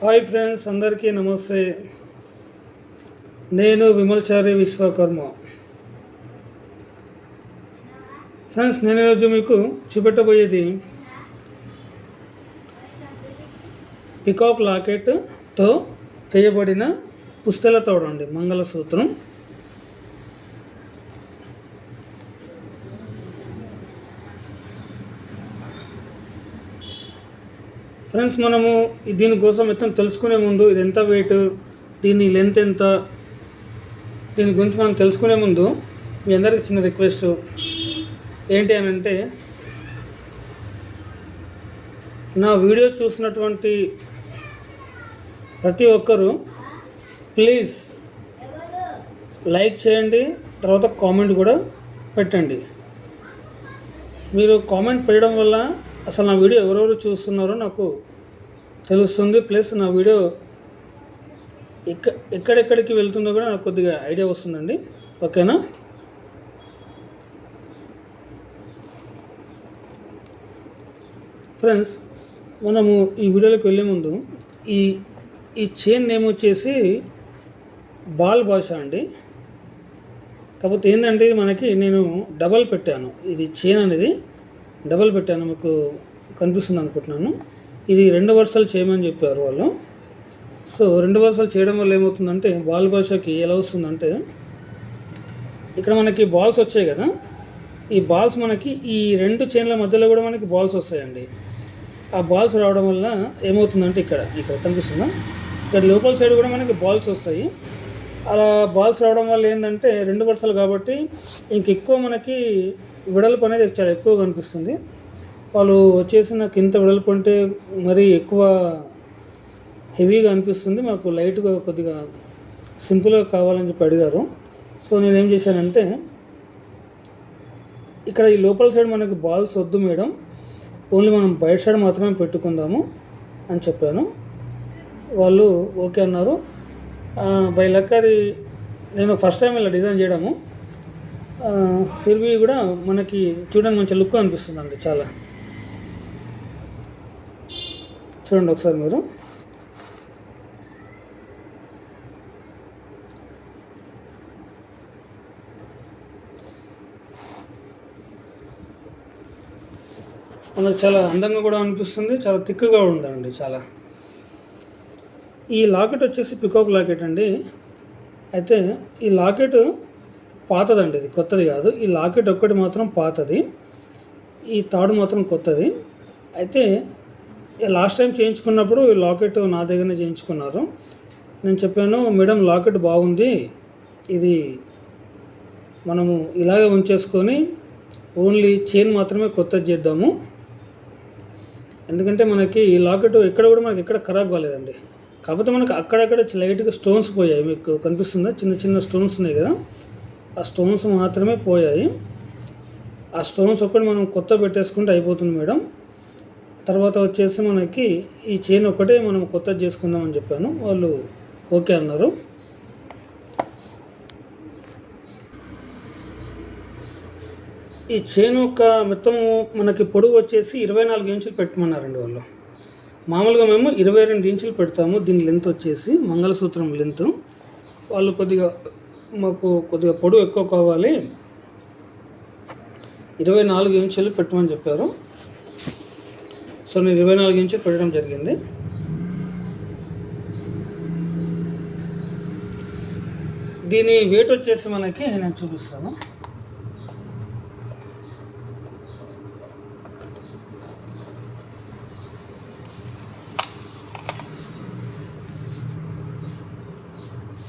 Hi friends అందరికీ నమస్తే. నేను విమల్చారి విశ్వకర్మ. ఫ్రెండ్స్ నేను ఈరోజు మీకు చూపెట్టబోయేది పికాక్ లాకెట్తో చేయబడిన పుస్తల తోడండి మంగళసూత్రం. ఫ్రెండ్స్ మనము దీనికోసం మొత్తం తెలుసుకునే ముందు ఇది ఎంత వెయిట్ దీని లెంత్ ఎంత దీని గురించి మనం తెలుసుకునే ముందు మీ అందరికి చిన్న రిక్వెస్ట్ ఏంటి అని అంటే నా వీడియో చూసినటువంటి ప్రతి ఒక్కరూ ప్లీజ్ లైక్ చేయండి తర్వాత కామెంట్ కూడా పెట్టండి. మీరు కామెంట్ పెట్టడం వల్ల అసలు నా వీడియో ఎవరెవరు చూస్తున్నారో నాకు తెలుస్తుంది. ప్లస్ నా వీడియో ఎక్క ఎక్కడెక్కడికి వెళ్తుందో కూడా నాకు కొద్దిగా ఐడియా వస్తుందండి. ఓకేనా? ఫ్రెండ్స్ మనము ఈ వీడియోలోకి వెళ్ళే ముందు ఈ ఈ చైన్ నేమ్ వచ్చేసి బాల్ భాష అండి. కాకపోతే ఏంటంటే ఇది మనకి నేను డబల్ పెట్టాను. ఇది చైన్ అనేది డబల్ పెట్టాను. మీకు కనిపిస్తుంది అనుకుంటున్నాను. ఇది రెండు వరుసలు చేయమని చెప్పారు వాళ్ళు. సో రెండు వరుసలు చేయడం వల్ల ఏమవుతుందంటే బాల్ భాషకి ఎలా వస్తుందంటే ఇక్కడ మనకి బాల్స్ వచ్చాయి కదా. ఈ బాల్స్ మనకి ఈ రెండు చైన్ల మధ్యలో కూడా మనకి బాల్స్ వస్తాయండి. ఆ బాల్స్ రావడం వల్ల ఏమవుతుందంటే ఇక్కడ ఇక్కడ కనిపిస్తుందా? ఇక్కడ లోపల సైడ్ కూడా మనకి బాల్స్ వస్తాయి. అలా బాల్స్ రావడం వల్ల ఏంటంటే రెండు వరుసలు కాబట్టి ఇంక ఎక్కువ మనకి వెడల్పు అనేది చాలా ఎక్కువ కనిపిస్తుంది వాళ్ళు వచ్చేసి నాకు ఇంత వెడల్పు అంటే మరీ ఎక్కువ హెవీగా అనిపిస్తుంది. మాకు లైట్గా కొద్దిగా సింపుల్గా కావాలని చెప్పి అడిగారు. సో నేను ఏం చేశానంటే ఇక్కడ ఈ లోపల సైడ్ మనకి బాల్స్ వద్దు మేడం. ఓన్లీ మనం బయట సైడ్ మాత్రమే పెట్టుకుందాము అని చెప్పాను. వాళ్ళు ఓకే అన్నారు. బై లక్ అది నేను ఫస్ట్ టైం ఇలా డిజైన్ చేయడము. ఫిర్బీ కూడా మనకి చూడడానికి మంచి లుక్ అనిపిస్తుంది అండి చాలా. చూడండి ఒకసారి మీరు. మనకు చాలా అందంగా కూడా అనిపిస్తుంది చాలా థిక్గా ఉందండి చాలా. ఈ లాకెట్ వచ్చేసి పికాక్ లాకెట్ అండి. అయితే ఈ లాకెట్ పాతదండి ఇది కొత్తది కాదు. ఈ లాకెట్ ఒక్కటి మాత్రం పాతది. ఈ తాడు మాత్రం కొత్తది. అయితే లాస్ట్ టైం చేయించుకున్నప్పుడు ఈ లాకెట్ నా దగ్గరనే చేయించుకున్నారు. నేను చెప్పాను మేడం లాకెట్ బాగుంది. ఇది మనము ఇలాగే ఉంచేసుకొని ఓన్లీ చైన్ మాత్రమే కొత్తది చేద్దాము. ఎందుకంటే మనకి ఈ లాకెట్ ఎక్కడ కూడా మనకి ఎక్కడ ఖరాబ్ కాలేదండి. కాకపోతే మనకి అక్కడక్కడ లైట్గా స్టోన్స్ పోయాయి. మీకు కనిపిస్తుందా? చిన్న చిన్న స్టోన్స్ ఉన్నాయి కదా? ఆ స్టోన్స్ మాత్రమే పోయాయి. ఆ స్టోన్స్ ఒక్కటి మనం కొత్త పెట్టేసుకుంటే అయిపోతుంది మేడం. తర్వాత వచ్చేసి మనకి ఈ చైన్ ఒకటే మనం కొత్త చేసుకుందామని చెప్పాను. వాళ్ళు ఓకే అన్నారు. ఈ చైన్ యొక్క మొత్తం మనకి పొడవు వచ్చేసి ఇరవై నాలుగు ఇంచులు పెట్టమన్నారండి వాళ్ళు. మామూలుగా మేము ఇరవై రెండు ఇంచులు పెడతాము. దీని లెంత్ వచ్చేసి మంగళసూత్రం లెంత్ వాళ్ళు కొద్దిగా మాకు కొద్దిగా పొడవు ఎక్కువ కావాలి. ఇరవై నాలుగు ఇంచులు పెట్టమని చెప్పారు. సో నేను ఇరవై నాలుగు నుంచి పెట్టడం జరిగింది. దీని వెయిట్ వచ్చేసి మనకి నేను చూపిస్తాను.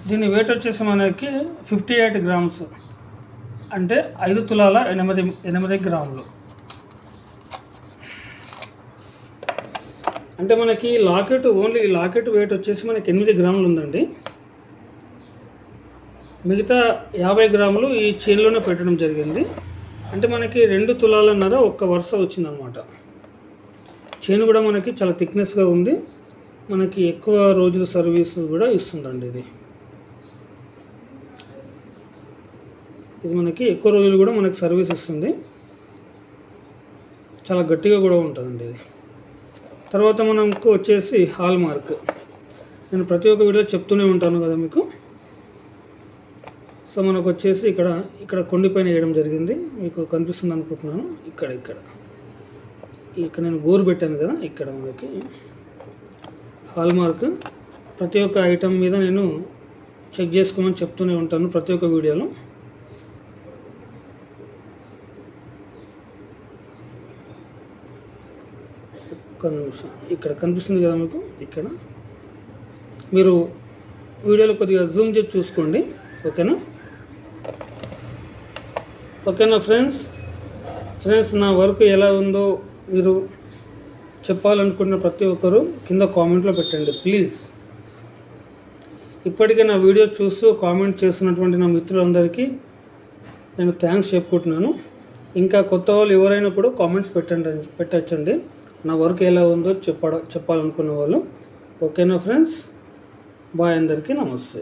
దీని వెయిట్ వచ్చేసి మనకి ఫిఫ్టీ ఎయిట్ గ్రామ్స్ అంటే ఐదు తులాల ఎనిమిది ఎనిమిది గ్రాములు. అంటే మనకి లాకెట్ ఓన్లీ లాకెట్ వెయిట్ వచ్చేసి మనకి ఎనిమిది గ్రాములు ఉందండి. మిగతా యాభై గ్రాములు ఈ చైన్లోనే పెట్టడం జరిగింది. అంటే మనకి రెండు తులాలన్నర ఒక్క వరుస వచ్చిందనమాట. చైన్ కూడా మనకి చాలా థిక్నెస్గా ఉంది. మనకి ఎక్కువ రోజుల సర్వీస్ కూడా ఇస్తుందండి ఇది. ఇది మనకి ఎక్కువ రోజులు కూడా మనకి సర్వీస్ ఇస్తుంది. చాలా గట్టిగా కూడా ఉంటుందండి ఇది. తర్వాత మనకు వచ్చేసి హాల్ మార్క్ నేను ప్రతి ఒక్క వీడియో చెప్తూనే ఉంటాను కదా మీకు. సో మనకు వచ్చేసి ఇక్కడ ఇక్కడ కొండిపైన వేయడం జరిగింది. మీకు కనిపిస్తుంది అనుకుంటున్నాను. ఇక్కడ ఇక్కడ. ఇక్కడ నేను గోరు పెట్టాను కదా ఇక్కడ మనకి. హాల్ మార్క్ ప్రతి ఒక్క ఐటమ్ మీద నేను చెక్ చేసుకోమని చెప్తూనే ఉంటాను ప్రతి ఒక్క వీడియోలో ఒక్క నిమిషం. ఇక్కడ కనిపిస్తుంది కదా మీకు? ఇక్కడ. మీరు వీడియోలో కొద్దిగా జూమ్ చేసి చూసుకోండి. ఓకేనా? ఓకేనా ఫ్రెండ్స్ ఫ్రెండ్స్ నా వర్క్ ఎలా ఉందో మీరు చెప్పాలనుకున్న ప్రతి ఒక్కరు కింద కామెంట్లో పెట్టండి ప్లీజ్ ఇప్పటికే నా వీడియో చూస్తూ కామెంట్ చేస్తున్నటువంటి నా మిత్రులందరికీ నేను థ్యాంక్స్ చెప్పుకుంటున్నాను. ఇంకా కొత్త వాళ్ళు ఎవరైనా కూడా కామెంట్స్ పెట్టండి పెట్టచ్చండి. నా వర్క్ ఎలా ఉందో చెప్పడ చెప్పాలనుకున్న వాళ్ళు. ఓకేనా ఫ్రెండ్స్? బాయ్ అందరికీ నమస్తే.